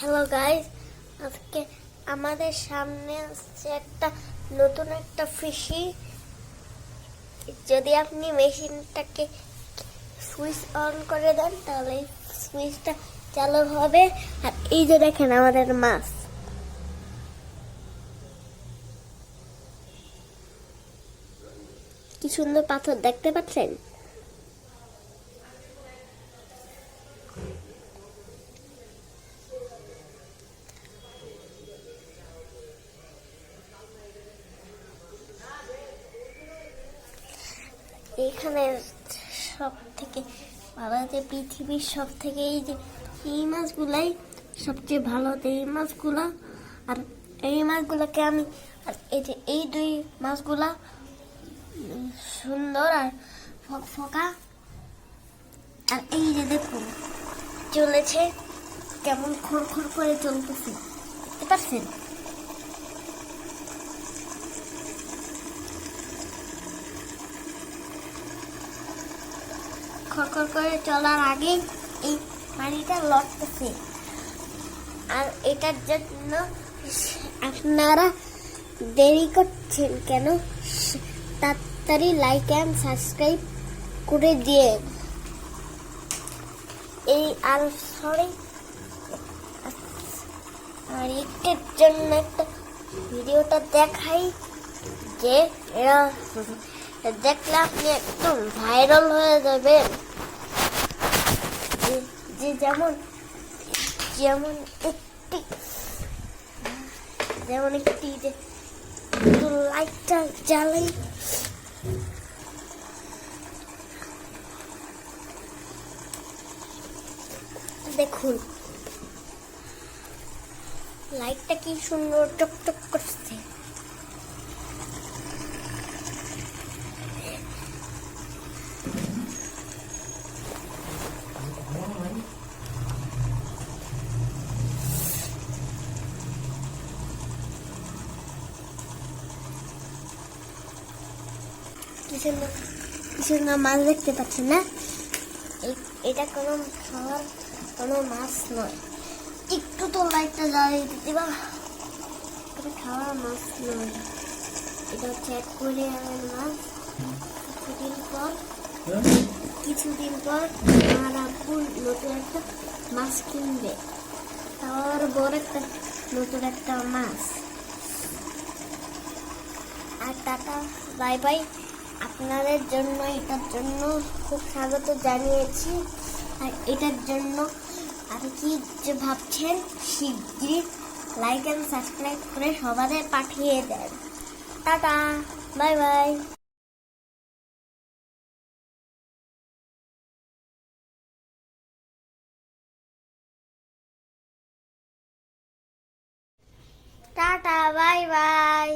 Hello guys আজকে আমাদের সামনে আসছে একটা নতুন একটা ফিশি যদি আপনি মেশিনটাকে সুইচ অন করে দেন, তাহলে সুইচটা চালু হবে। আর এই যে দেখেন আমাদের মাছ। কি সুন্দর পাথর, দেখতে পাচ্ছেন? এখানে সব থেকে যে পৃথিবীর সব থেকে এই যে এই মাছগুলাই সবচেয়ে ভালো হতো এই মাছগুলা, আর এই মাছগুলোকে আমি, আর এই যে এই দুই মাছগুলা সুন্দর আর ফকফকা আর এই যে দেখুন, চলেছে কেমন খড়খড় করে চলতেছে। দেখতে খড়খড় করে চলার আগে এই পানিটা লড়তেছে আর এটার জন্য আপনারা দেরি করছেন কেন? তাড়াতাড়ি লাইক অ্যান্ড সাবস্ক্রাইব করে দিয়ে এই, আর সরি আর একটার জন্য একটা ভিডিওটা দেখাই যে এরা দেখলে আপনি একদম ভাইরাল হয়ে যাবেন যে- যেমন যেমন একটি যেমন একটি যে লাইটটা জ্বালাই। দেখুন লাইটটা কি সুন্দর টকটক করছে। কি সুন্দর কি সুন্দর মাছ দেখতে পাচ্ছেন, না? এটা কোনো খাওয়ার কোনো মাছ নয়। একটু তো লাইটটা জ্বালিয়ে দিতে বা এটা খাওয়ার মাছ নয়। এটা হচ্ছে এক কোরিয়ানের মাছ। কিছুদিন পর কিছুদিন পর আমার আব্বু নতুন একটা মাছ কিনবে। তাও বড় একটা, নতুন একটা মাছ। আর টাটা বাই বাই আপনাদের জন্য, এটার জন্য খুব স্বাগত জানিয়েছি। আর এটার জন্য আপনি কি যে ভাবছেন, শিগগিরই লাইক অ্যান্ড সাবস্ক্রাইব করে সবাদের পাঠিয়ে দেন। Tata, bye bye. Tata, bye bye.